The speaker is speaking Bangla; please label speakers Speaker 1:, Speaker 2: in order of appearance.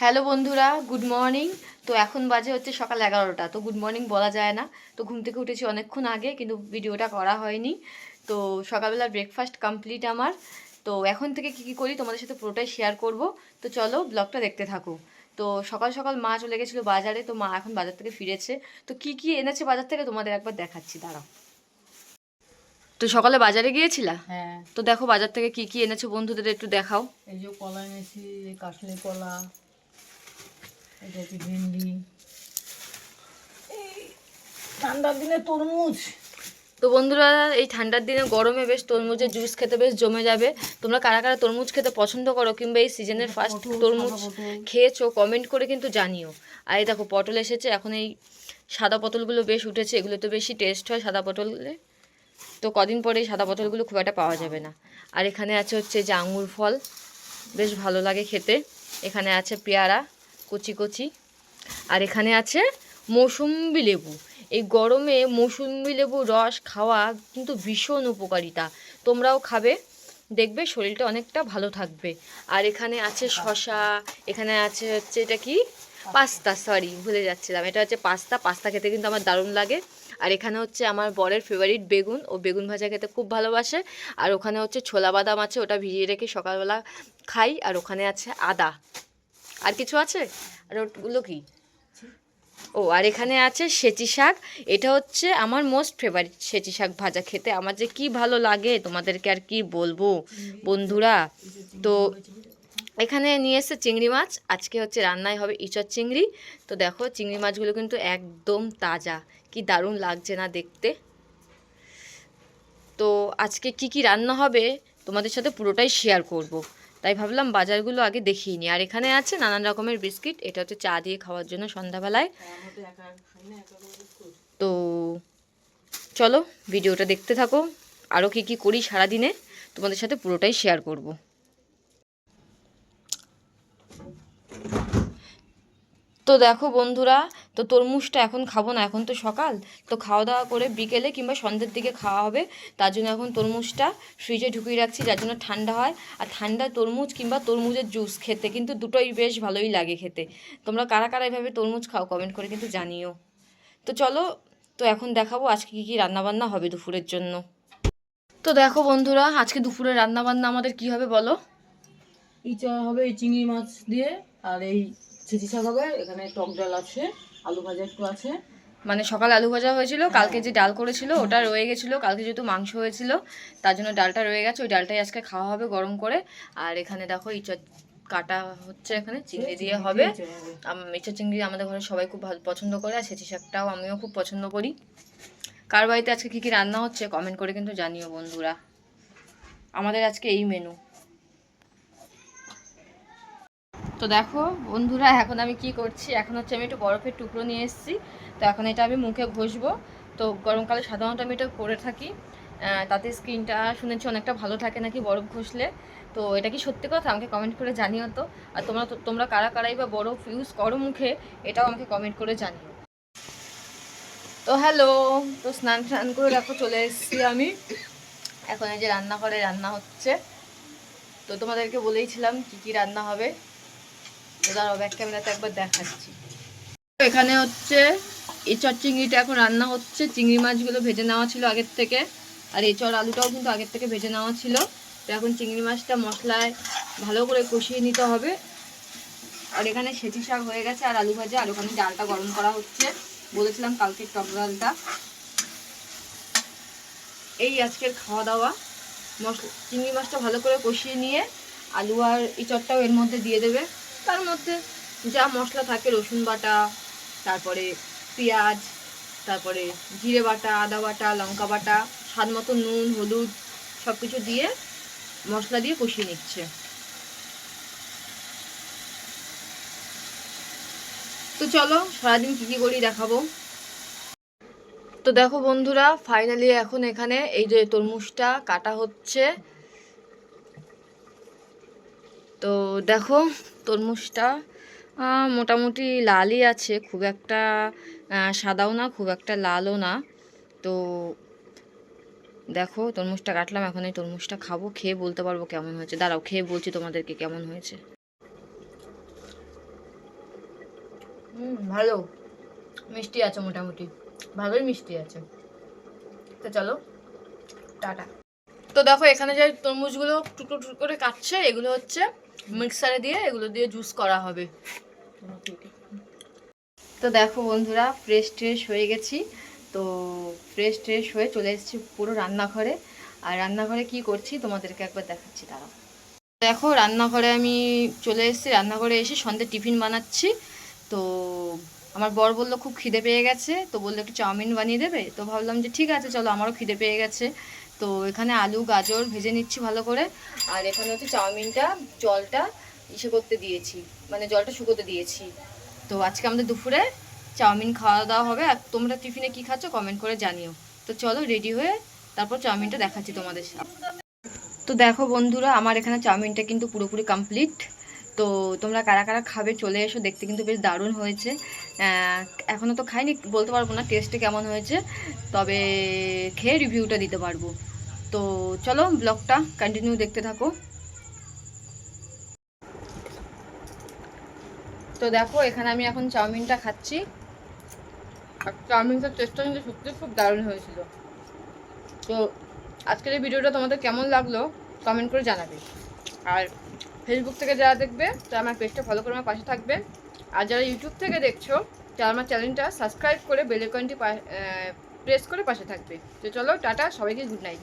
Speaker 1: হ্যালো বন্ধুরা গুড মর্নিং। তো এখন বাজে হচ্ছে সকাল এগারোটা তো গুড মর্নিং বলা যায় না। তো ঘুম থেকে উঠেছি অনেকক্ষণ আগে কিন্তু ভিডিওটা করা হয়নি। তো সকালবেলা ব্রেকফাস্ট কমপ্লিট আমার। তো এখন থেকে কি কি করি তোমাদের সাথে পুরোটাই শেয়ার করব। তো চলো ব্লগটা দেখতে থাকো। তো সকাল সকাল মা চলে গেছিল বাজারে তো মা এখন বাজার থেকে ফিরেছে। তো কি কি এনেছে বাজার থেকে তোমাদের একবার দেখাচ্ছি দাঁড়াও। তো সকালে বাজারে গিয়েছিলা?
Speaker 2: হ্যাঁ।
Speaker 1: তো দেখো বাজার থেকে কি কি এনেছো বন্ধুদের একটু দেখাও।
Speaker 2: এই যে কলা এনেছি কাশলি কলা এটা হচ্ছে ভেন্ডি। ঠান্ডার দিনে তরমুজ।
Speaker 1: তো বন্ধুরা এই ঠান্ডার দিনে গরমে বেশ তরমুজের জুস খেতে বেশ জমে যাবে। তোমরা কারা কারা তরমুজ খেতে পছন্দ করো কিংবা এই সিজনের ফার্স্ট তরমুজ খেয়েছো কমেন্ট করে কিন্তু জানিও। আর এই দেখো পটল এসেছে এখন এই সাদা পটলগুলো বেশ উঠেছে এগুলো তো বেশি টেস্ট হয় সাদা পটলে। তো কদিন পরে এই সাদা পটলগুলো খুব একটা পাওয়া যাবে না। আর এখানে আছে হচ্ছে যে আঙুর ফল বেশ ভালো লাগে খেতে। এখানে আছে পেয়ারা। কচি কচি। আর এখানে আছে মৌসুম্বি লেবু। এই গরমে মৌসুম্বি লেবু রস খাওয়া কিন্তু ভীষণ উপকারিতা। তোমরাও খাবে, দেখবে শরীরটা অনেকটা ভালো থাকবে। আর এখানে আছে শশা এখানে আছে হচ্ছে এটা কি? পাস্তা সরি ভুলে যাচ্ছিলাম। এটা হচ্ছে পাস্তা পাস্তা খেতে কিন্তু আমার দারুণ লাগে। আর এখানে হচ্ছে আমার বরের ফেভারিট বেগুন। ও বেগুন ভাজা খেতে খুব ভালোবাসে। আর ওখানে হচ্ছে ছোলা বাদাম আছে, ওটা ভিজিয়ে রেখে সকালবেলা খাই। আর ওখানে আছে আদা। আর কিছু আছে? আর ওগুলো কি? ও, আর এখানে আছে সেচি শাক। এটা হচ্ছে আমার মোস্ট ফেভারিট সেচি শাক ভাজা খেতে। আমার যে কি ভালো লাগে, তোমাদেরকে আর কি বলব বন্ধুরা? তো এখানে নিয়ে এসছে চিংড়ি মাছ। আজকে হচ্ছে রান্নায় হবে ইচর চিংড়ি। তো দেখো, চিংড়ি মাছগুলো কিন্তু একদম তাজা। কি দারুণ লাগছে না দেখতে? তো আজকে কি কি রান্না হবে, তোমাদের সাথে পুরোটাই শেয়ার করব। তাই ভাবলাম বাজারগুলো আগে দেখিয়ে নিই। আর এখানে আছে নানান রকমের বিস্কিট। এটা হচ্ছে চা দিয়ে খাওয়ার জন্য সন্ধ্যাবেলায়। তো চলো, ভিডিওটা দেখতে থাকো। আরও কী কী করি সারাদিনে, তোমাদের সাথে পুরোটাই শেয়ার করব। তো দেখো বন্ধুরা, তো তরমুজটা এখন খাব না, এখন তো সকাল। তো খাওয়া দাওয়া করে বিকেলে কিংবা সন্ধ্যের দিকে খাওয়া হবে। তার জন্য এখন তরমুজটা ফ্রিজে ঢুকিয়ে রাখছি, যার জন্য ঠান্ডা হয়। আর ঠান্ডা তরমুজ কিংবা তরমুজের জুস খেতে কিন্তু দুটোই বেশ ভালোই লাগে খেতে। তোমরা কারা কারা এভাবে তরমুজ খাও কমেন্ট করে কিন্তু জানিও। তো চলো, তো এখন দেখাবো আজকে কী কী রান্নাবান্না হবে দুপুরের জন্য। তো দেখো বন্ধুরা, আজকে দুপুরে রান্নাবান্না আমাদের কি হবে বলো?
Speaker 2: ইচা হবে এই চিংড়ি মাছ দিয়ে আর এই শাক হবে এখানে টক ডাল আছে আলু ভাজা একটু আছে।
Speaker 1: মানে সকাল আলু ভাজা হয়েছিল কালকে যে ডাল করেছিল ওটা রয়ে গেছিল কালকে যেহেতু মাংস হয়েছিল তার জন্য ডালটা রয়ে গেছে ওই ডালটাই আজকে খাওয়া হবে গরম করে। আর এখানে দেখো ইঁচড় কাটা হচ্ছে এখানে চিংড়ি দিয়ে হবে। ইঁচড় চিংড়ি আমাদের ঘরে সবাই খুব ভালো পছন্দ করে আর সেচি শাকটাও আমিও খুব পছন্দ করি। কার বাড়িতে আজকে কী কী রান্না হচ্ছে কমেন্ট করে কিন্তু জানিও বন্ধুরা। আমাদের আজকে এই মেনু তো দেখো, বন্ধুরা, এখন আমি কি করছি? এখন হচ্ছে আমি একটু বরফের টুকরো নিয়ে এসেছি। তো এখন এটা আমি মুখে ঘষবো। তো গরমকালে সাধারণত আমি এটা করে থাকি। তাতে স্কিনটা শুনেছি অনেকটা ভালো থাকে নাকি বরফ ঘষলে। তো এটা কি সত্যি কথা? আমাকে কমেন্ট করে জানিও তো। আর তোমরা তোমরা কারা কারাই বা বরফ ইউজ করো মুখে, এটাও আমাকে কমেন্ট করে জানিও। তো হ্যালো তো স্নান টান করে দেখো চলে এসেছি আমি। এখন এই যে রান্না করে রান্না হচ্ছে। তো তোমাদেরকে বলেইছিলাম কি কি রান্না হবে। তো দাঁড়াও ব্যাক ক্যামেরাতে একবার দেখাচ্ছি। এখানে হচ্ছে এঁচড় চিংড়িটা এখন রান্না হচ্ছে। চিংড়ি মাছগুলো ভেজে নেওয়া ছিল আগের থেকে। আর এঁচড় আলুটাও কিন্তু আগের থেকে ভেজে নেওয়া ছিল। তো এখন চিংড়ি মাছটা মশলায় ভালো করে কষিয়ে নিতে হবে। আর এখানে সেচি শাক হয়ে গেছে আর আলু ভাজা। আর ওখানে ডালটা গরম করা হচ্ছে। বলেছিলাম কালকে টক ডালটা। এই আজকের খাওয়া দাওয়া। মশলা চিংড়ি মাছটা ভালো করে কষিয়ে নিয়ে আলু আর ইঁচড়টাও এর মধ্যে দিয়ে দেবে। তার মধ্যে যা মশলা থাকে, রসুন বাটা, তারপরে পেঁয়াজ, তারপরে জিরে বাটা, আদা বাটা, লঙ্কা বাটা, স্বাদ মতো নুন, হলুদ সব কিছু দিয়ে মশলা দিয়ে কষিয়ে নিচ্ছে। তো চলো, সারাদিন কী কী করি দেখাবো? তো দেখো বন্ধুরা ফাইনালি এখন এখানে এই যে তরমুজটা কাটা হচ্ছে। তো দেখো তরমুজটা মোটামুটি লালই আছে খুব একটা সাদাও না খুব একটা লালও না। তো দেখো তরমুজটা কাটলাম এখন এই তরমুজটা খাব খেয়ে বলতে পারব কেমন হয়েছে। দাঁড়াও খেয়ে বলছি তোমাদেরকে কেমন হয়েছে। হুম ভালো। মিষ্টি আছে মোটামুটি। ভালোই মিষ্টি আছে। তো চলো টাটা। তো দেখো এখানে যে তরমুজগুলো টুকরো টুকরো করে কাটছে এগুলো হচ্ছে মিক্সারে দিয়ে এগুলো দিয়ে জুস করা হবে। তো দেখো বন্ধুরা ফ্রেশ ট্রেশ হয়ে গেছি। তো ফ্রেশ ট্রেশ হয়ে চলে এসেছি পুরো রান্নাঘরে। আর রান্নাঘরে কি করছি তোমাদেরকে একবার দেখাচ্ছি তারা দেখো রান্নাঘরে আমি চলে এসেছি, রান্নাঘরে এসে সন্ধ্যে টিফিন বানাচ্ছি। তো আমার বর বলল, খুব খিদে পেয়ে গেছে। তো বলল, একটু চাউমিন বানিয়ে দেবে? তো ভাবলাম যে, ঠিক আছে, চলো, আমারও খিদে পেয়ে গেছে। তো এখানে আলু, গাজর ভেজে নিচ্ছি ভালো করে। আর এখানে হচ্ছে চাউমিনটা, জলটা ইসে করতে দিয়েছি। মানে জলটা শুকোতে দিয়েছি। তো আজকে আমাদের দুপুরে চাউমিন খাওয়া দাওয়া হবে। আর তোমরা টিফিনে কি খাচ্ছ কমেন্ট করে জানিও। তো চলো, রেডি হয়ে তারপর চাউমিনটা দেখাচ্ছি তোমাদের সাথে তো দেখো বন্ধুরা, আমার এখানে চাউমিনটা কিন্তু পুরোপুরি কমপ্লিট। তো তোমরা কারা কারা খাবে চলে এসো, দেখতে কিন্তু বেশ দারুণ হয়েছে। এখনও তো খাইনি, বলতে পারব না টেস্টে কেমন হয়েছে, তবে খেয়ে রিভিউটা দিতে পারব। তো চলো ব্লগটা কন্টিনিউ দেখতে থাকো। তো দেখো, এখানে আমি এখন চাউমিনটা খাচ্ছি। আর চাউমিনটার টেস্টটা কিন্তু সত্যি খুব দারুণ হয়েছিল। তো আজকের এই ভিডিওটা তোমাদের কেমন লাগল কমেন্ট করে জানাবে। আর ফেসবুক থেকে যারা দেখবে, তারা আমার পেজটা ফলো করে আমার পাশে থাকবে। আর যারা ইউটিউব থেকে দেখছ, তারা আমার চ্যানেলটা সাবস্ক্রাইব করে বেল আইকনটি প্রেস করে পাশে থাকবে। তো চলো, টাটা, সবাইকে গুড নাইট